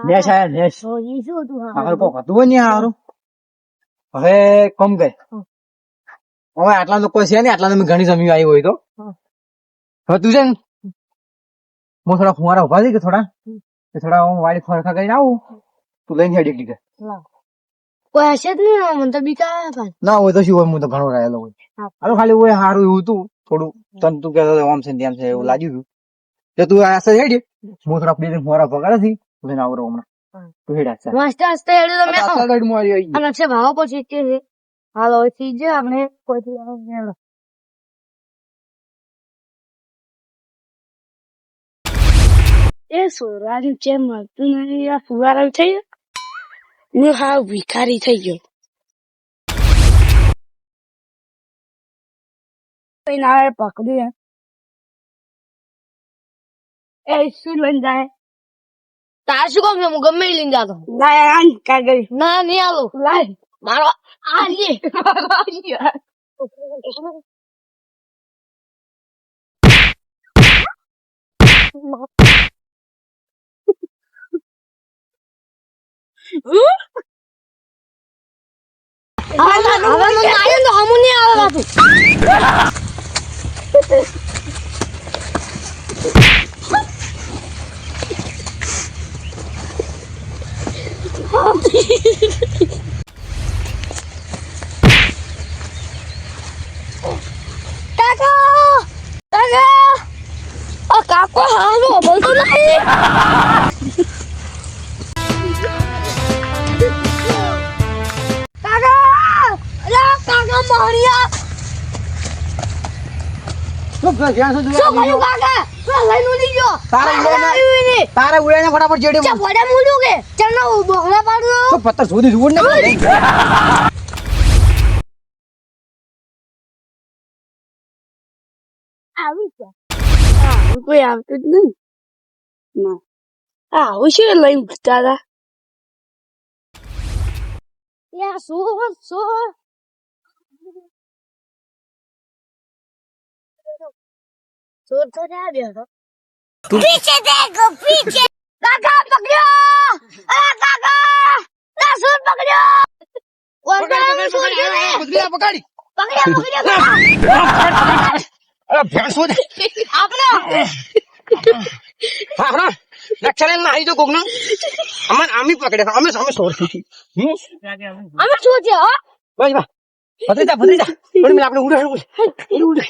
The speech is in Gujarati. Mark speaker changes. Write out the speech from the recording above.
Speaker 1: આયા? આગળ કોક હતું ને હારું હવે કમ ગઈ હવે આટલા લોકો છે ને આટલા તમે ઘણી જમી આવી હોય તો હવે તું છે ને હું થોડા ફુવારા ઊભા થઈ કે થોડા થોડા હું વાડી ફરખા કરીને આવું તું લઈને હેડી એકલી
Speaker 2: કોઈ હશે જ નહીં મને તો બીક આવે પણ.
Speaker 1: ના હોય તો શું હોય હું તો ઘણો રહેલો હોય. હાલો ખાલી હોય સારું એવું તું થોડું તને તું કહેતો આમ છે તેમ છે એવું લાગ્યું હતું તો તું આ હેડી હું થોડા બે ફુવારા પગાડે થી લઈને હમણાં.
Speaker 2: હા.
Speaker 1: તું હેડા છે.
Speaker 2: મસ્ત હસતે હેડ્યું તમે
Speaker 1: આટલા માં આવી ગઈ.
Speaker 2: અને છે ભાવ પછી કે છે હાલો થી થઈ જાય આપણે કોઈથી આવો મેળો. એ સોરાનું ચેમ મળતું નહીં આ ફુવારા થઈ ગયો? હું હા ભિખારી થઈ ગયો. કઈ ના પકડી એ શું લઈને જાય? તાર શું કામ છે હું ગમે ઈ લઈને જાતો લાય આન કાગળ ના નહીં આલો લાય મારો આ લે હવે મને આવ્યો તો હમું નહીં આવે કાકા હાલો બોલતો નહીં કાકા અલા કાકા
Speaker 1: સુધી
Speaker 2: શું કર્યું. કાકા લઈને ઉડી ગયો
Speaker 1: તારે. તારે ફટાફટ જેડી
Speaker 2: ચા કે?
Speaker 1: તો પત્તર સુધી ને?
Speaker 2: આવી છે? કોઈ આવતું જ નહીં. ના. હા આવું છે લઈને ભૂતા હતા યા શું શું? ચોર તો રહ્યા બેઠો પીછે દેખો પીછે કાકા પકડ્યો અરે કાકા ના ચોર પકડ્યો ઓંધળાનું ચોર છે ને.
Speaker 1: પકડી પકડી
Speaker 2: પકડ્યો પકડ્યો
Speaker 1: અરે ભેંસો દે
Speaker 2: આપણો
Speaker 1: હા હા લક્ષણ ના આવી તો કોક નો અમન આમી પકડે અમે અમે સોર હમ
Speaker 2: અમે શું છે હો
Speaker 1: બસ બસ ભત્રીજા ભત્રીજા પણ આપણે ઉડે ઉડે ઉડે